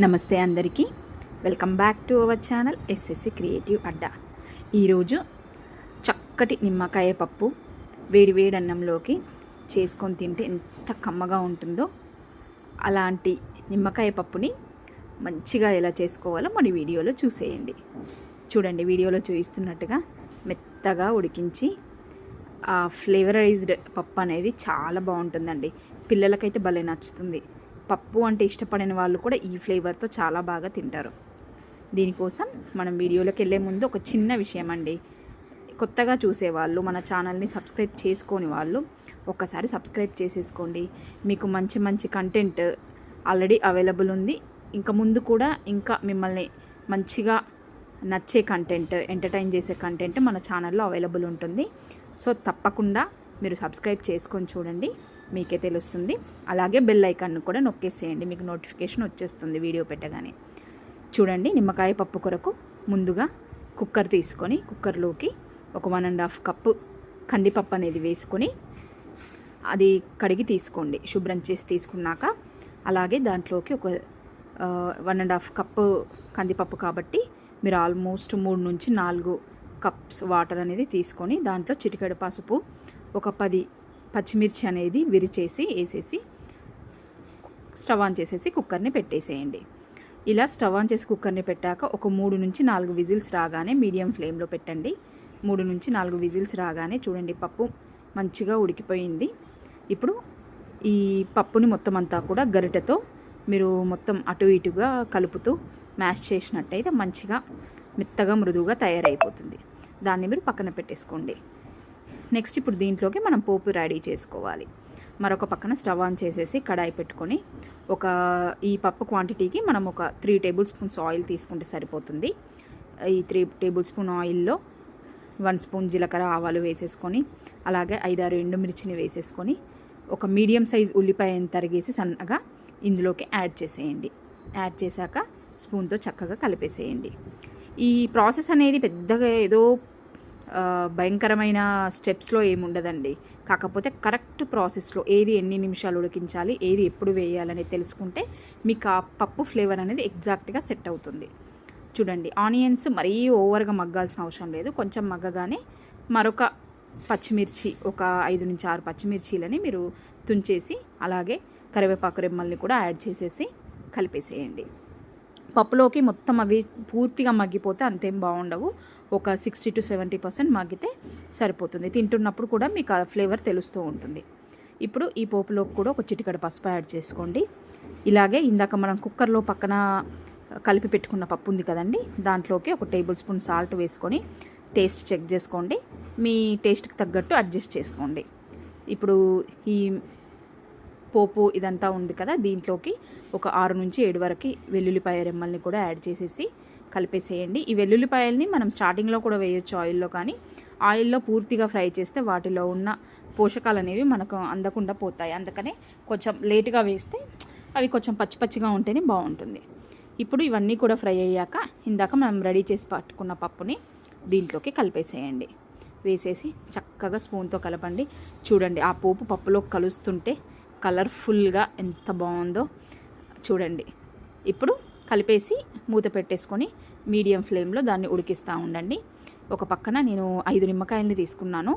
నమస్తే అందరికీ. Welcome back to our channel SSC creative Adda ఈరోజు చక్కటి నిమ్మకాయ పప్పు వేడి వేడి అన్నంలోకి చేసుకొని తింటే ఎంత కమ్మగా ఉంటుందో అలాంటి నిమ్మకాయ పప్పుని మంచిగా ఎలా చేసుకోవాలో మన వీడియోలో చూసేయండి. చూడండి వీడియోలో చూపిస్తున్నట్టుగా మెత్తగా ఉడికించి ఆ ఫ్లేవరైజ్డ్ పప్పు అనేది చాలా బాగుంటుందండి. పిల్లలకైతే భలే నచ్చుతుంది. పప్పు అంటే ఇష్టపడిన వాళ్ళు కూడా ఈ ఫ్లేవర్తో చాలా బాగా తింటారు. దీనికోసం మనం వీడియోలోకి వెళ్ళే ముందు ఒక చిన్న విషయం అండి కొత్తగా చూసేవాళ్ళు మన ఛానల్ని సబ్స్క్రైబ్ చేసుకోని వాళ్ళు ఒక్కసారి సబ్స్క్రైబ్ చేసేసుకోండి. మీకు మంచి మంచి కంటెంట్ ఆల్రెడీ అవైలబుల్ ఉంది. ఇంకా ముందు కూడా ఇంకా మిమ్మల్ని మంచిగా నచ్చే కంటెంట్ ఎంటర్టైన్ చేసే కంటెంట్ మన ఛానల్లో అవైలబుల్ ఉంటుంది. సో తప్పకుండా మీరు సబ్స్క్రైబ్ చేసుకొని చూడండి. మీకే తెలుస్తుంది. అలాగే బెల్ ఐకాన్ను కూడా నొక్కేసేయండి. మీకు నోటిఫికేషన్ వచ్చేస్తుంది వీడియో పెట్టగానే. చూడండి నిమ్మకాయ పప్పు కొరకు ముందుగా కుక్కర్ తీసుకొని కుక్కర్లోకి ఒక వన్ అండ్ హాఫ్ కప్పు కందిపప్పు అనేది వేసుకొని అది కడిగి తీసుకోండి. శుభ్రం చేసి తీసుకున్నాక అలాగే దాంట్లోకి ఒక వన్ అండ్ హాఫ్ కప్పు కందిపప్పు కాబట్టి మీరు ఆల్మోస్ట్ మూడు నుంచి నాలుగు కప్స్ వాటర్ అనేది తీసుకొని దాంట్లో చిటికెడు పసుపు ఒక పది పచ్చిమిర్చి అనేది విరిచేసి వేసేసి స్టవ్ ఆన్ చేసేసి కుక్కర్ని పెట్టేసేయండి. ఇలా స్టవ్ ఆన్ చేసి కుక్కర్ని పెట్టాక ఒక మూడు నుంచి నాలుగు విజిల్స్ రాగానే మీడియం ఫ్లేమ్లో పెట్టండి. మూడు నుంచి నాలుగు విజిల్స్ రాగానే చూడండి పప్పు మంచిగా ఉడికిపోయింది. ఇప్పుడు ఈ పప్పుని మొత్తం అంతా కూడా గరిటెతో మీరు మొత్తం అటు ఇటుగా కలుపుతూ మ్యాష్ చేసినట్టయితే మంచిగా మెత్తగా మృదువుగా తయారైపోతుంది. దాన్ని మీరు పక్కన పెట్టేసుకోండి. నెక్స్ట్ ఇప్పుడు దీంట్లోకి మనం పోపు రెడీ చేసుకోవాలి. మరొక పక్కన స్టవ్ ఆన్ చేసేసి కడాయి పెట్టుకొని ఒక ఈ పప్పు క్వాంటిటీకి మనం ఒక త్రీ టేబుల్ స్పూన్స్ ఆయిల్ తీసుకుంటే సరిపోతుంది. ఈ త్రీ టేబుల్ స్పూన్ ఆయిల్లో వన్ స్పూన్ జీలకర్ర ఆవాలు వేసేసుకొని అలాగే ఐదారు ఎండుమిర్చిని వేసేసుకొని ఒక మీడియం సైజ్ ఉల్లిపాయను తరిగేసి సన్నగా ఇందులోకి యాడ్ చేసేయండి. యాడ్ చేశాక స్పూన్తో చక్కగా కలిపేసేయండి. ఈ ప్రాసెస్ అనేది పెద్దగా ఏదో భయంకరమైన స్టెప్స్లో ఏముండదండి. కాకపోతే కరెక్ట్ ప్రాసెస్లో ఏది ఎన్ని నిమిషాలు ఉడికించాలి ఏది ఎప్పుడు వేయాలని తెలుసుకుంటే మీకు ఆ పప్పు ఫ్లేవర్ అనేది ఎగ్జాక్ట్గా సెట్ అవుతుంది. చూడండి ఆనియన్స్ మరీ ఓవర్గా మగ్గాల్సిన అవసరం లేదు. కొంచెం మగ్గగానే మరొక పచ్చిమిర్చి ఒక ఐదు నుంచి ఆరు పచ్చిమిర్చీలని మీరు తుంచేసి అలాగే కరివేపాకు రెమ్మల్ని కూడా యాడ్ చేసేసి కలిపేసేయండి. పప్పులోకి మొత్తం అవి పూర్తిగా మగ్గిపోతే అంతేం బాగుండవు. ఒక సిక్స్టీ టు సెవెంటీ పర్సెంట్ మగ్గితే సరిపోతుంది. తింటున్నప్పుడు కూడా మీకు ఆ ఫ్లేవర్ తెలుస్తూ ఉంటుంది. ఇప్పుడు ఈ పోపులోకి కూడా ఒక చిటికడ పసుపు యాడ్ చేసుకోండి. ఇలాగే ఇందాక మనం కుక్కర్లో పక్కన కలిపి పెట్టుకున్న పప్పు ఉంది కదండి దాంట్లోకి ఒక టేబుల్ స్పూన్ సాల్ట్ వేసుకొని టేస్ట్ చెక్ చేసుకోండి. మీ టేస్ట్కి తగ్గట్టు అడ్జస్ట్ చేసుకోండి. ఇప్పుడు ఈ పోపు ఇదంతా ఉంది కదా దీంట్లోకి ఒక ఆరు నుంచి ఏడు వరకు వెల్లుల్లిపాయ రెమ్మల్ని కూడా యాడ్ చేసేసి కలిపేసేయండి. ఈ వెల్లుల్లిపాయల్ని మనం స్టార్టింగ్లో కూడా వేయొచ్చు ఆయిల్లో కానీ ఆయిల్లో పూర్తిగా ఫ్రై చేస్తే వాటిలో ఉన్న పోషకాలు అనేవి మనకు అందకుండా పోతాయి. అందుకనే కొంచెం లేట్గా వేస్తే అవి కొంచెం పచ్చి పచ్చిగా ఉంటేనే బాగుంటుంది. ఇప్పుడు ఇవన్నీ కూడా ఫ్రై అయ్యాక ఇందాక మనం రెడీ చేసి పట్టుకున్న పప్పుని దీంట్లోకి కలిపేసేయండి. వేసేసి చక్కగా స్పూన్తో కలపండి. చూడండి ఆ పోపు పప్పులో కలుస్తుంటే కలర్ఫుల్గా ఎంత బాగుందో చూడండి. ఇప్పుడు కలిపేసి మూత పెట్టేసుకొని మీడియం ఫ్లేమ్లో దాన్ని ఉడికిస్తూ ఉండండి. ఒక పక్కన నేను ఐదు నిమ్మకాయలని తీసుకున్నాను.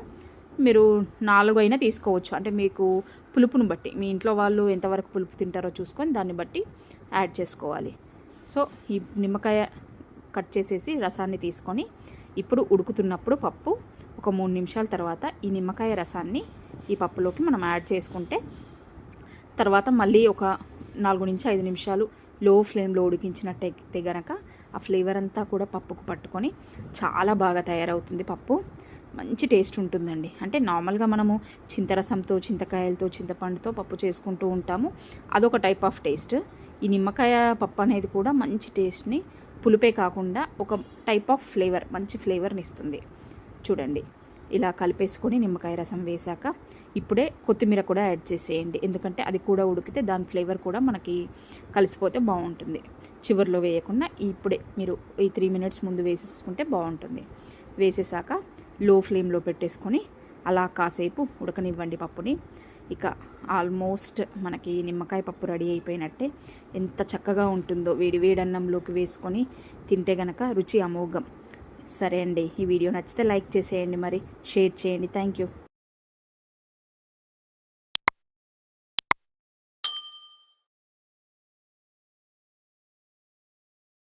మీరు నాలుగు అయినా తీసుకోవచ్చు. అంటే మీకు పులుపును బట్టి మీ ఇంట్లో వాళ్ళు ఎంతవరకు పులుపు తింటారో చూసుకొని దాన్ని బట్టి యాడ్ చేసుకోవాలి. సో ఈ నిమ్మకాయ కట్ చేసేసి రసాన్ని తీసుకొని ఇప్పుడు ఉడుకుతున్నప్పుడు పప్పు ఒక మూడు నిమిషాల తర్వాత ఈ నిమ్మకాయ రసాన్ని ఈ పప్పులోకి మనం యాడ్ చేసుకుంటే తర్వాత మళ్ళీ ఒక నాలుగు నుంచి ఐదు నిమిషాలు లో ఫ్లేమ్లో ఉడికించినట్టయితే గనక ఆ ఫ్లేవర్ అంతా కూడా పప్పుకు పట్టుకొని చాలా బాగా తయారవుతుంది పప్పు. మంచి టేస్ట్ ఉంటుందండి. అంటే నార్మల్గా మనము చింతరసంతో చింతకాయలతో చింతపండుతో పప్పు చేసుకుంటూ ఉంటాము. అదొక టైప్ ఆఫ్ టేస్ట్. ఈ నిమ్మకాయ పప్పు అనేది కూడా మంచి టేస్ట్ని పులిపే కాకుండా ఒక టైప్ ఆఫ్ ఫ్లేవర్ మంచి ఫ్లేవర్ని ఇస్తుంది. చూడండి. ఇలా కలిపేసుకొని నిమ్మకాయ రసం వేశాక ఇప్పుడే కొత్తిమీర కూడా యాడ్ చేసేయండి. ఎందుకంటే అది కూడా ఉడికితే దాని ఫ్లేవర్ కూడా మనకి కలిసిపోతే బాగుంటుంది. చివరిలో వేయకుండా ఇప్పుడే మీరు ఈ త్రీ మినిట్స్ ముందు వేసేసుకుంటే బాగుంటుంది. వేసేసాక లో ఫ్లేమ్లో పెట్టేసుకొని అలా కాసేపు ఉడకనివ్వండి పప్పుని. ఇక ఆల్మోస్ట్ మనకి నిమ్మకాయ పప్పు రెడీ అయిపోయినట్టే ఎంత చక్కగా ఉంటుందో వేడి వేడన్నంలోకి వేసుకొని తింటే గనక రుచి అమోఘం. సరే అండి ఈ వీడియో నచ్చితే లైక్ చేసేయండి మరి షేర్ చేయండి. Thank you.